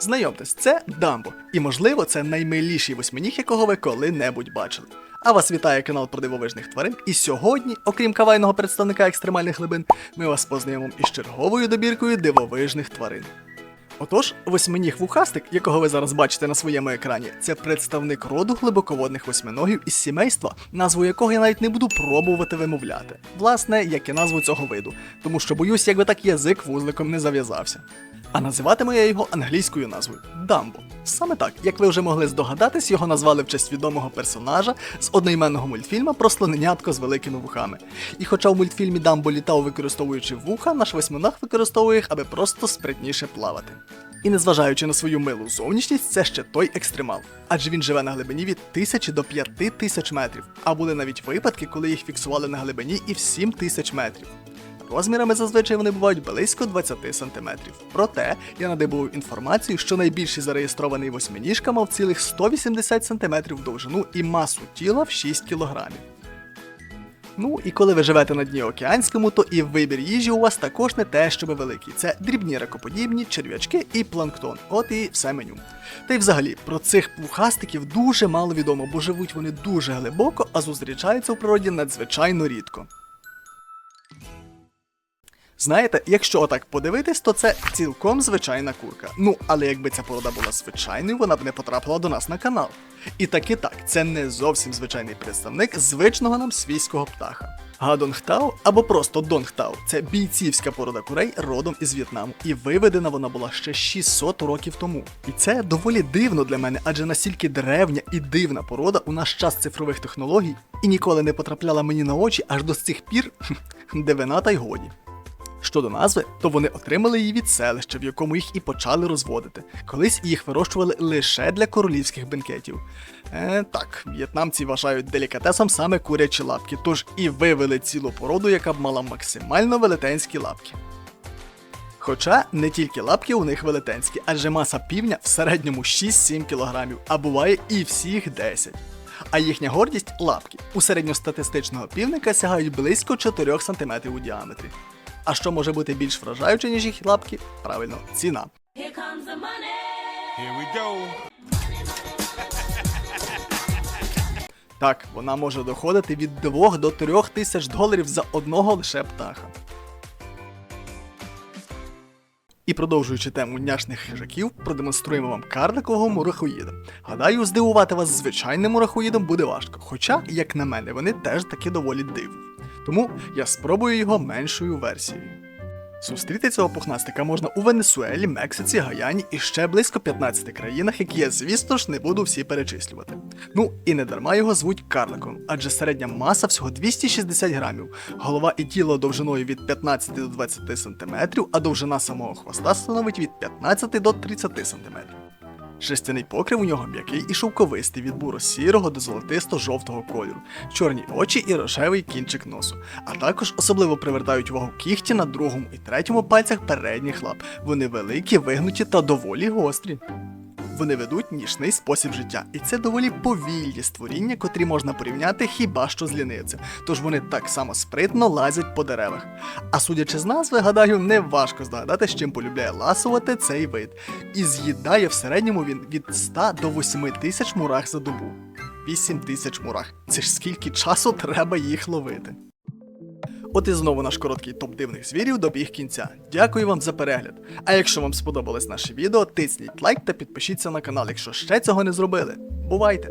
Знайомтесь, це Дамбо, і можливо це наймиліший восьминіг, якого ви коли-небудь бачили. А вас вітає канал про дивовижних тварин. І сьогодні, окрім кавайного представника екстремальних глибин, ми вас познайомимо із черговою добіркою дивовижних тварин. Отож, восьминіг вухастик, якого ви зараз бачите на своєму екрані, це представник роду глибоководних восьминогів із сімейства, назву якого я навіть не буду пробувати вимовляти. Власне, як і назву цього виду, тому що боюсь, якби так язик вузликом не зав'язався. А називатиму я його англійською назвою Дамбо. Саме так, як ви вже могли здогадатись, його назвали в честь відомого персонажа з одноіменного мультфільма про слоненятко з великими вухами. І хоча в мультфільмі Дамбо літав, використовуючи вуха, наш восьминог використовує їх, аби просто спритніше плавати. І незважаючи на свою милу зовнішність, це ще той екстремал. Адже він живе на глибині від тисячі до п'яти тисяч метрів, а були навіть випадки, коли їх фіксували на глибині і в сім тисяч метрів. Розмірами зазвичай вони бувають близько 20 см. Проте я надибував інформацію, що найбільший зареєстрований восьминіжка мав цілих 180 см довжину і масу тіла в 6 кг. Ну і коли ви живете на дні океанському, то і вибір їжі у вас також не те, щоби великий. Це дрібні ракоподібні, черв'ячки і планктон. От і все меню. Та й взагалі про цих пухастиків дуже мало відомо, бо живуть вони дуже глибоко, а зустрічаються в природі надзвичайно рідко. Знаєте, якщо отак подивитись, то це цілком звичайна курка. Ну, але якби ця порода була звичайною, вона б не потрапила до нас на канал. І так і так, це не зовсім звичайний представник звичного нам свійського птаха. Гадонгтау або просто Донгтау це бійцівська порода курей родом із В'єтнаму, і виведена вона була ще 600 років тому. І це доволі дивно для мене, адже настільки древня і дивна порода у наш час цифрових технологій і ніколи не потрапляла мені на очі аж до цих пір, дивина та й годі. Щодо назви, то вони отримали її від селища, в якому їх і почали розводити. Колись їх вирощували лише для королівських бенкетів. Е, так, в'єтнамці вважають делікатесом саме курячі лапки, тож і вивели цілу породу, яка б мала максимально велетенські лапки. Хоча не тільки лапки у них велетенські, адже маса півня в середньому 6-7 кг, а буває і всіх 10. А їхня гордість лапки. У середньостатистичного півника сягають близько 4 см у діаметрі. А що може бути більш вражаюче, ніж їх лапки? Правильно, ціна. Here comes the money. Here we go. Так, вона може доходити від 2 до 3 тисяч доларів за одного лише птаха. І продовжуючи тему няшних хижаків, продемонструємо вам карликового мурахоїда. Гадаю, здивувати вас звичайним мурахоїдом буде важко, хоча, як на мене, вони теж таки доволі дивні. Тому я спробую його меншою версією. Зустріти цього пухнастика можна у Венесуелі, Мексиці, Гаяні і ще близько 15 країнах, які я, звісно ж, не буду всі перечислювати. Ну і не дарма його звуть карликом, адже середня маса всього 260 грамів, голова і тіло довжиною від 15 до 20 см, а довжина самого хвоста становить від 15 до 30 см. Шерстяний покрив у нього м'який і шовковистий від буро-сірого до золотисто-жовтого кольору, чорні очі і рожевий кінчик носу. А також особливо привертають увагу кігті на другому і третьому пальцях передніх лап. Вони великі, вигнуті та доволі гострі. Вони ведуть нічний спосіб життя, і це доволі повільні створіння, котрі можна порівняти хіба що з лінивцем, тож вони так само спритно лазять по деревах. А судячи з назви, гадаю, не важко здогадати, з чим полюбляє ласувати цей вид. І з'їдає в середньому він від 100 до 8 тисяч мурах за добу. 8 тисяч мурах. Це ж скільки часу треба їх ловити. От і знову наш короткий топ дивних звірів добіг кінця. Дякую вам за перегляд. А якщо вам сподобалось наше відео, тисніть лайк та підпишіться на канал, якщо ще цього не зробили. Бувайте!